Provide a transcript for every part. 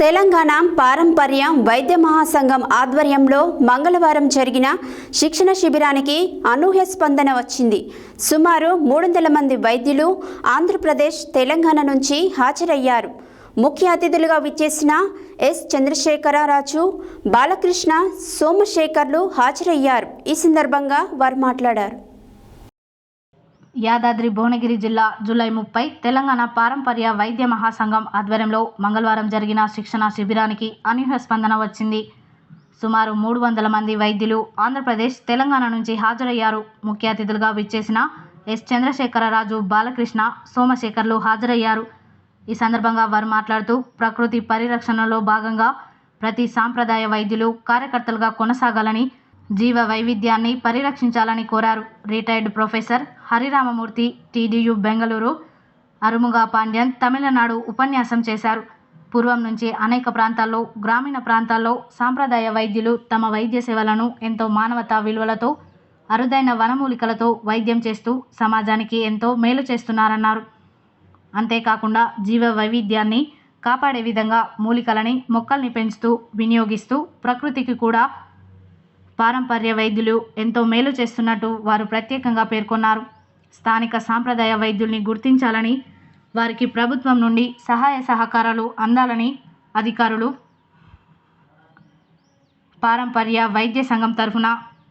తెలంగాణ పారంపర్య వైద్య మహాసంఘం ఆధ్వర్యంలో మంగళవారం జరిగిన శిక్షణ శిబిరానికి అనూహ్య స్పందన వచ్చింది. సుమారు మూడు వందల మంది వైద్యులు ఆంధ్రప్రదేశ్ తెలంగాణ నుంచి హాజరయ్యారు. ముఖ్య అతిథులుగా విచ్చేసిన ఎస్. చంద్రశేఖరరాజు బాలకృష్ణ సోమశేఖర్లు హాజరయ్యారు. ఈ సందర్భంగా వారు మాట్లాడారు. యాదాద్రి భువనగిరి జిల్లా జూలై ముప్పై తెలంగాణ పారంపర్య వైద్య మహాసంఘం ఆధ్వర్యంలో మంగళవారం జరిగిన శిక్షణ శిబిరానికి అనూహ్య స్పందన వచ్చింది. సుమారు మూడు వందల మంది వైద్యులు ఆంధ్రప్రదేశ్ తెలంగాణ నుంచి హాజరయ్యారు. ముఖ్య అతిథులుగా విచ్చేసిన ఎస్. చంద్రశేఖరరాజు బాలకృష్ణ సోమశేఖర్లు హాజరయ్యారు. ఈ సందర్భంగా వారు మాట్లాడుతూ ప్రకృతి పరిరక్షణలో భాగంగా ప్రతి సాంప్రదాయ వైద్యులు కార్యకర్తలుగా కొనసాగాలని జీవ వైవిధ్యాన్ని పరిరక్షించాలని కోరారు retired professor Hariramamurthy TDU Bengaluru. Arumuga Pandian Tamil Nadu ఉపన్యాసం చేశారు. పూర్వం నుంచి అనేక ప్రాంతాల్లో గ్రామీణ ప్రాంతాల్లో సాంప్రదాయ వైద్యులు తమ వైద్య సేవలను ఎంతో మానవతా విలువలతో అరుదైన వనమూలికలతో వైద్యం చేస్తూ సమాజానికి ఎంతో మేలు చేస్తున్నారన్నారు. అంతేకాకుండా జీవ వైవిధ్యాన్ని కాపాడే విధంగా మూలికలని మొక్కల్ని పెంచుతూ వినియోగిస్తూ ప్రకృతికి కూడా పారంపర్య వైద్యులు ఎంతో మేలు చేస్తున్నట్టు వారు ప్రత్యేకంగా పేర్కొన్నారు. స్థానిక సాంప్రదాయ వైద్యుల్ని గుర్తించాలని వారికి ప్రభుత్వం నుండి సహాయ సహకారాలు అందాలని అధికారులు పారంపర్య వైద్య సంఘం తరఫున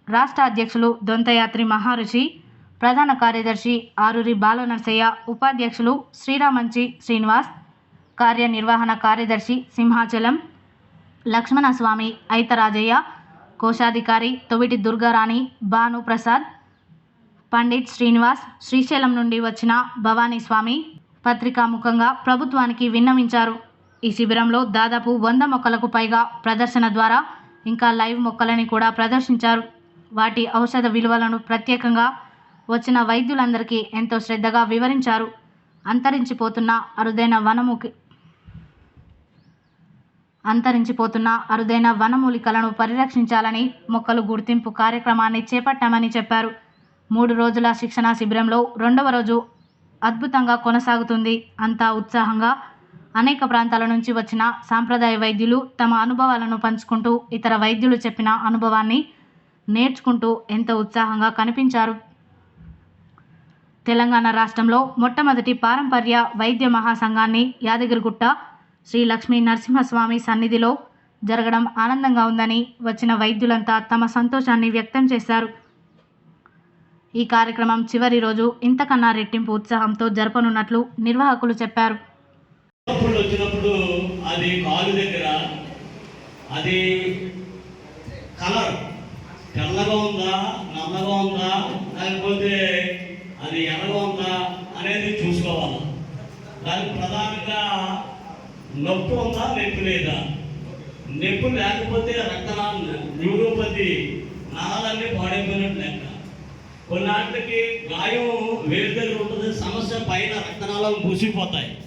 రాష్ట్ర అధ్యక్షులు దొంతయాత్రి మహారుషి ప్రధాన కార్యదర్శి ఆరూరి బాలనరసయ్య ఉపాధ్యక్షులు శ్రీరామంచి శ్రీనివాస్ కార్యనిర్వహణ కార్యదర్శి సింహాచలం లక్ష్మణస్వామి ఐతరాజయ్య కోశాధికారి తొవిటి దుర్గారాణి భాను ప్రసాద్ పండిట్ శ్రీనివాస్ శ్రీశైలం నుండి వచ్చిన భవానీ స్వామి పత్రికాముఖంగా ప్రభుత్వానికి విన్నవించారు. ఈ శిబిరంలో దాదాపు వంద మొక్కలకు పైగా ప్రదర్శన ద్వారా ఇంకా లైవ్ మొక్కలని కూడా ప్రదర్శించారు. వాటి ఔషధ విలువలను ప్రత్యేకంగా వచ్చిన వైద్యులందరికీ ఎంతో శ్రద్ధగా వివరించారు. అంతరించిపోతున్న అరుదైన వనముకి అంతరించిపోతున్న అరుదైన వనమూలికలను పరిరక్షించాలని మొక్కలు గుర్తింపు కార్యక్రమాన్ని చేపట్టామని చెప్పారు. మూడు రోజుల శిక్షణా శిబిరంలో రెండవ రోజు అద్భుతంగా కొనసాగుతుంది. అంతా ఉత్సాహంగా అనేక ప్రాంతాల నుంచి వచ్చిన సాంప్రదాయ వైద్యులు తమ అనుభవాలను పంచుకుంటూ ఇతర వైద్యులు చెప్పిన అనుభవాన్ని నేర్చుకుంటూ ఎంతో ఉత్సాహంగా కనిపించారు. తెలంగాణ రాష్ట్రంలో మొట్టమొదటి పారంపర్య వైద్య మహాసంఘాన్ని యాదగిరిగుట్ట శ్రీ లక్ష్మీ నరసింహస్వామి సన్నిధిలో జరగడం ఆనందంగా ఉందని వచ్చిన వైద్యులంతా తమ సంతోషాన్ని వ్యక్తం చేశారు. ఈ కార్యక్రమం చివరి రోజు ఇంతకన్నా రెట్టింపు ఉత్సాహంతో జరపనున్నట్లు నిర్వాహకులు చెప్పారు. వచ్చినప్పుడు అది కాలు దగ్గర అది కలర్ తెల్లగా ఉందా నల్లగా ఉందా లేకపోతే అది ఎర్రగా ఉందా అనేది చూసుకోవాలి. దానికి ప్రధానంగా నొప్పి ఉందా నొప్పి లేదా? నొప్పి లేకపోతే రక్తనాళ న్యూరోపతి నాళాలన్నీ పాడైపోయినట్టు లెక్క. కొన్నాటికి గాయం వేరు దగ్గర ఉంటుంది సమస్య పైన రక్తనాళాలు మూసిపోతాయి.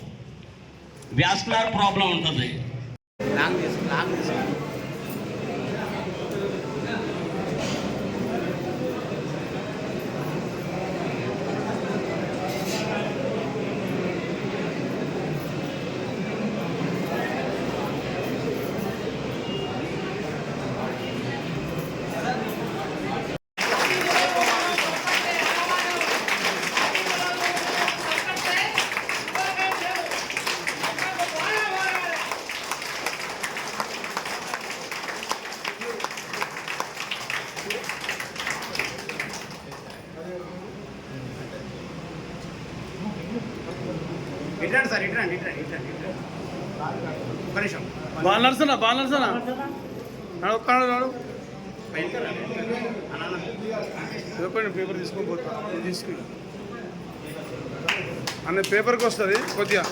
వ్యాస్కులర్ ప్రాబ్లం ఉంటుంది. లాంగ్ తీసు లాంగ్ సార్ బాగా నడుస్తున్నా బాగా నడుస్తున్నా నడుపుకాడు నాడు పేపర్ పేపర్ తీసుకొని తీసుకుని. అన్న పేపర్కి వస్తుంది కొద్దిగా.